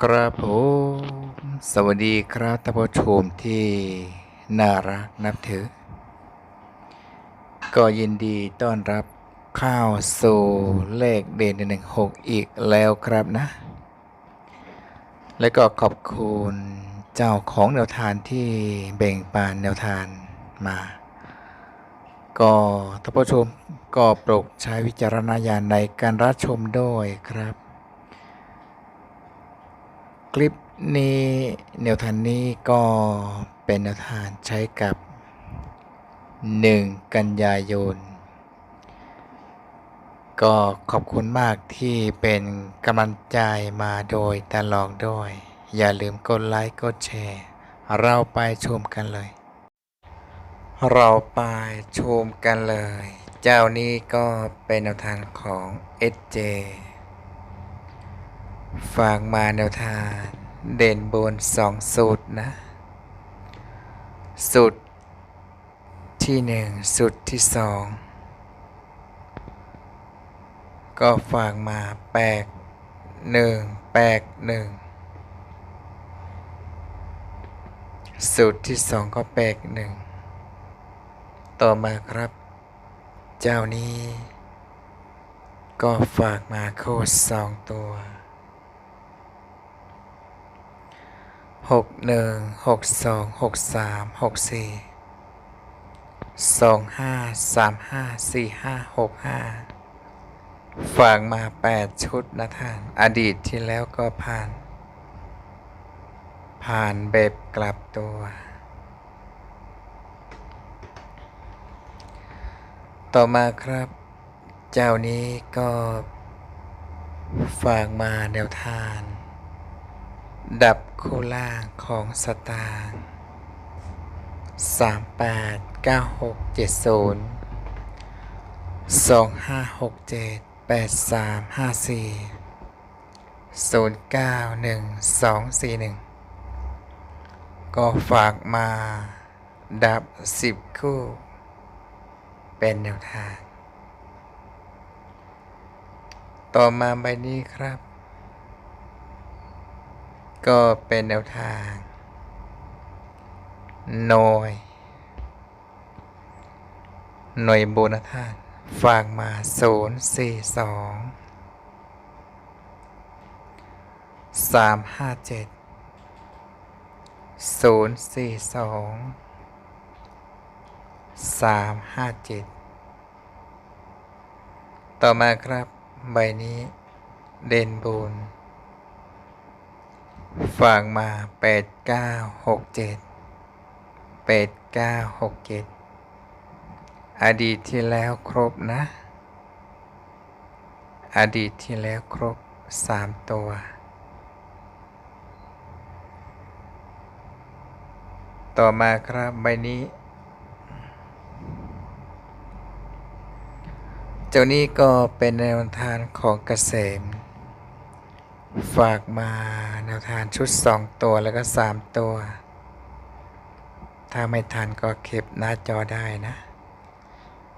ครับผมสวัสดีครับท่านผู้ชมที่น่ารักนับถือ ก็ยินดีต้อนรับเข้าสู่เลขเด่นหนึ่งหกอีกแล้วครับนะ และก็ขอบคุณเจ้าของแนวทานที่แบ่งปันแนวทานมา ก็ท่านผู้ชมก็โปรดใช้วิจารณญาณในการรับชมด้วยครับ คลิปนี้แนวทางนี้ก็เป็นแนวทางใช้กับ 1 กันยายน ก็ขอบคุณมากที่เป็นกำลังใจมาโดยตลอดด้วย อย่าลืมกดไลค์กดแชร์ เราไปชมกันเลย เราไปชมกันเลย เจ้านี้ก็เป็นแนวทางของ SJ ฝากมาแนวทางเด่นบนสองสูตรนะ สูตรที่หนึ่งสูตรที่สองก็ฝากมาแปลกหนึ่งแปลกหนึ่งสูตรที่สองก็แปลกหนึ่งต่อมาครับ เจ้านี้ ก็ฝากมาโคดสองตัว หกหนึ่งหกสองหกสามหกสี่สองห้าสามห้าสี่ห้าหกห้าฝากมาแปดชุดนะท่าน อดีตที่แล้วก็ผ่าน ผ่านแบบกลับตัว ต่อมาครับ เจ้านี้ก็ฝากมาแนวทาง ดับคู่ล่างของสตางค์สามแปดเก้าหกเจ็ดศูนย์สองห้าหกเจ็ดแปดสามห้าสี่ศูนย์เก้าหนึ่งสองสี่หนึ่งก็ฝากมาดับสิบคู่ เป็นแนวทาง ต่อมาใบนี้ครับ ก็เป็นแนวทางหน่วยหน่วยโบนัสทานฝากมา 0 4 2 3 5 7 0 4 2 3 5 7 ต่อมาครับใบนี้เด่นบูน ฝากมาแปดเก้าหกเจ็ดแปดเก้าหกเจ็ดอดีตที่แล้วครบนะ อดีตที่แล้วครบสามตัวต่อมาครับใบนี้ เจ้านี้ก็เป็นแนวทางของเกษม ฝากมาแนวทางชุด 2 ตัวแล้วก็ 3 ตัว ถ้าไม่ทันก็เก็บหน้าจอได้นะ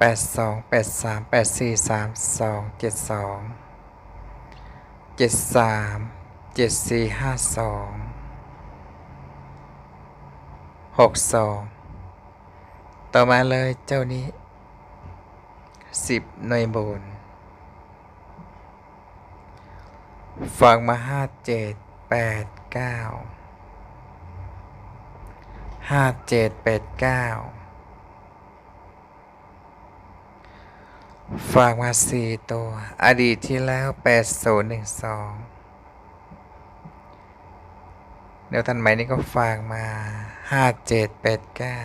82 83 84 32 72 73 74 52 62 ต่อมาเลยเจ้านี้ 10 หน่วยบน ฟังมาห้าเจ็ดแปดเก้าห้าเจ็ดแปดเก้าฝากมาสี่ตัว อดีตที่แล้วแปดศูนย์หนึ่งสองเดี๋ยวทันไหมนี่ก็ฝากมาห้าเจ็ดแปดเก้า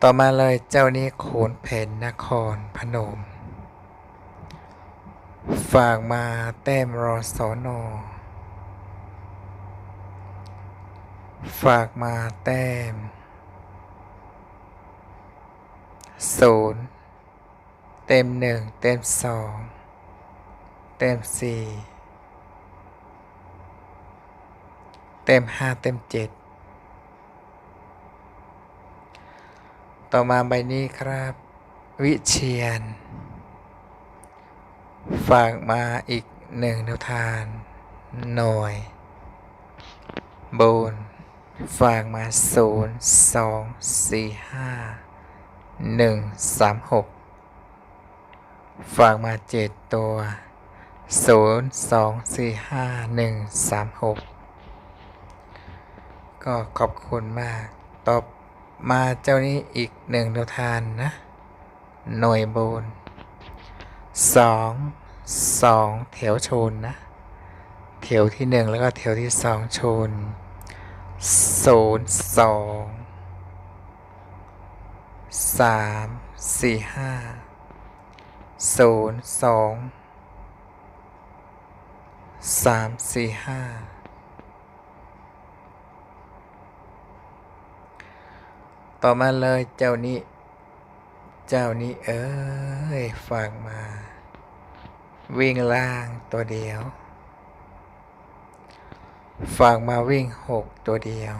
ต่อมาเลยเจ้านี้โขนเพนนครพนม ฝากมาแต้มรอสอนอฝากมาแต้มศูนย์เต็มหนึ่งเต็มสองเต็มสี่เต็มห้าเต็มเจ็ดต่อมาใบนี้ครับ วิเชียน ฝากมาอีกหนึ่งแนวทางหน่วยบนฝากมาศูนย์สองสี่ห้าหนึ่งสามหกฝากมาเจ็ดตัวศูนย์สองสี่ห้าหนึ่งสามหกก็ขอบคุณมาก ตอบมาเจ้านี้อีกหนึ่งแนวทางนะ หน่วยบน สองสองแถวชนนะ แถวที่หนึ่งแล้วก็แถวที่สองชนศูนย์สองสามสี่ห้าศูนย์สองสามสี่ห้าต่อมาเลยเจ้านี้ เจ้านี้เอ้ยฝากมา วิ่งล่างตัวเดียวฝากมาวิ่งหกตัวเดียว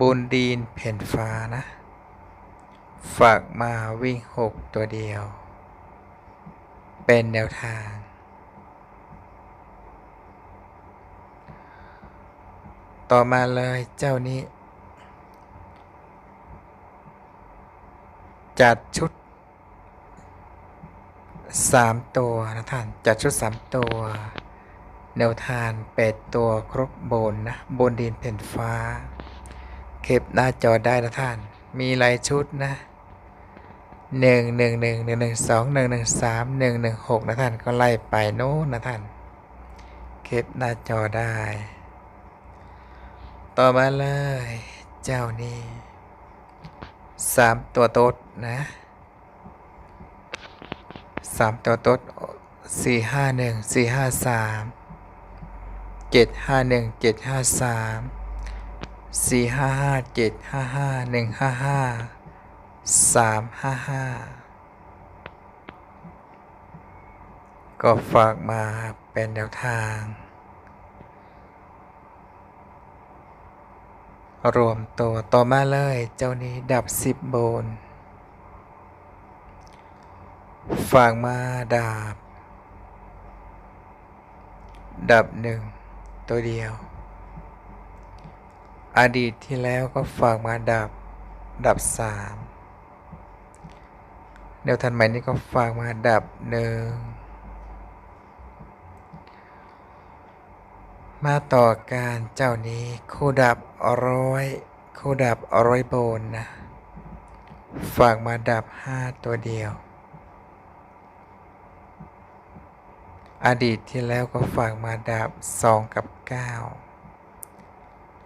บุญดีนเพ่นฟ้านะฝากมาวิ่งหกตัวเดียว เป็นแนวทาง ต่อมาเลยเจ้านี้ จัดชุดสามตัวนะท่าน จัดชุดสามตัว แนวทานแปดตัวครบบนนะ บนดินแผ่นฟ้า เก็บหน้าจอได้นะท่าน มีหลายชุดนะหนึ่งหนึ่งหนึ่งหนึ่งหนึ่งสองหนึ่งหนึ่งสามหนึ่งหนึ่งหกนะท่านก็ไล่ไปโน้นนะท่านเก็บหน้าจอได้ ต่อมาเลย เจ้านี้ สามตัวโต๊ดนะสามตัวโต๊ดสี่ห้าหนึ่งสี่ห้าสามเจ็ดห้าหนึ่งเจ็ดห้าสามสี่ห้าห้าเจ็ดห้าห้าหนึ่งห้าห้าสามห้าห้าก็ฝากมาเป็นแนวทาง รวมตัวต่อมาเลยเจ้านี้ดับสิบโบนฝากมาดาบ ดับหนึ่งตัวเดียว อดีตที่แล้วก็ฝากมาดับ ดับสามแนวทันใหม่นี้ก็ฝากมาดับหนึ่ง มาต่อการเจ้านี้คู่ดับร้อยคู่ดับร้อยโบนนะฝากมาดับห้าตัวเดียว อดีตที่แล้วก็ฝากมาดับสองกับเก้า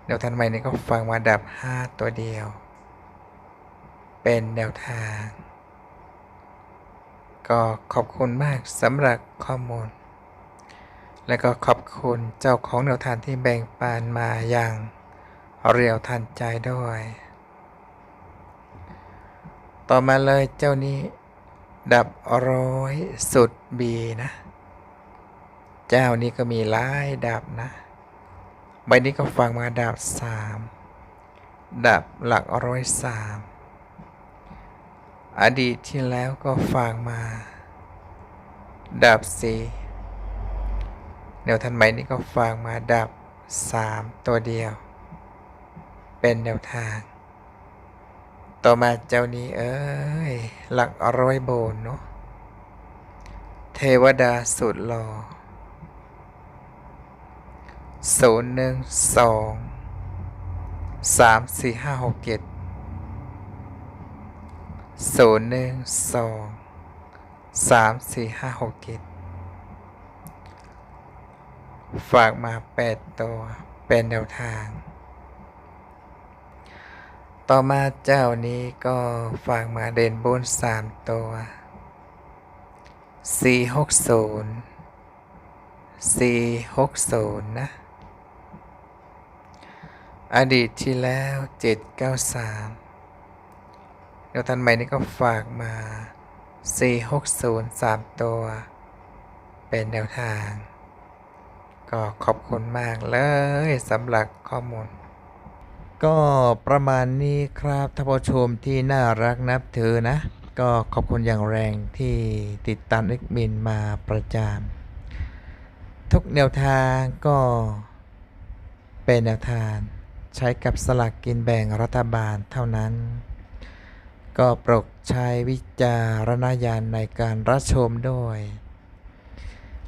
แนวทางใหม่นี้ก็ฝากมาดับห้าตัวเดียว เป็นแนวทาง ก็ขอบคุณมากสำหรับข้อมูล และก็ขอบคุณเจ้าของแนวทางที่แบ่งปันมาอย่างเรียวทันใจด้วย ต่อมาเลยเจ้านี้ดับร้อยสุดบีนะ เจ้านี้ก็มีหลายดับนะ ใบนี้ก็ฟังมาดับสามดับหลักร้อยสามอดีตที่แล้วก็ฟังมา ดับสี่ แนวทันใหม่นี้ก็ฟังมาดับสามตัวเดียว เป็นแนวทาง ต่อมาเจ้านี้เอ้ย หลักร้อยโบนเนาะเทวดาสุดหล่อศูนย์หนึ่งสองสามสี่ห้าหกเจ็ดศูนย์หนึ่งสองสามสี่ห้าหกเจ็ด ฝากมาแปดตัว เป็นแนวทาง ต่อมาเจ้านี้ก็ฝากมาเด่นบนสามตัวสี่หกศูนย์สี่หกศูนย์นะ อดีตที่แล้วเจ็ดเก้าสามเดี๋ยวทันใหม่นี้ก็ฝากมาสี่หกศูนย์สามตัว เป็นแนวทาง ก็ขอบคุณมากเลยสำหรับข้อมูล ก็ประมาณนี้ครับท่านผู้ชมที่น่ารักนับถือนะ ก็ขอบคุณอย่างแรงที่ติดตามเอ็กมินมาประจามทุกแนวทางก็เป็นแนวทางใช้กับสลากกินแบ่งรัฐบาลเท่านั้น ก็โปรดใช้วิจารณญาณในการรับชมด้วย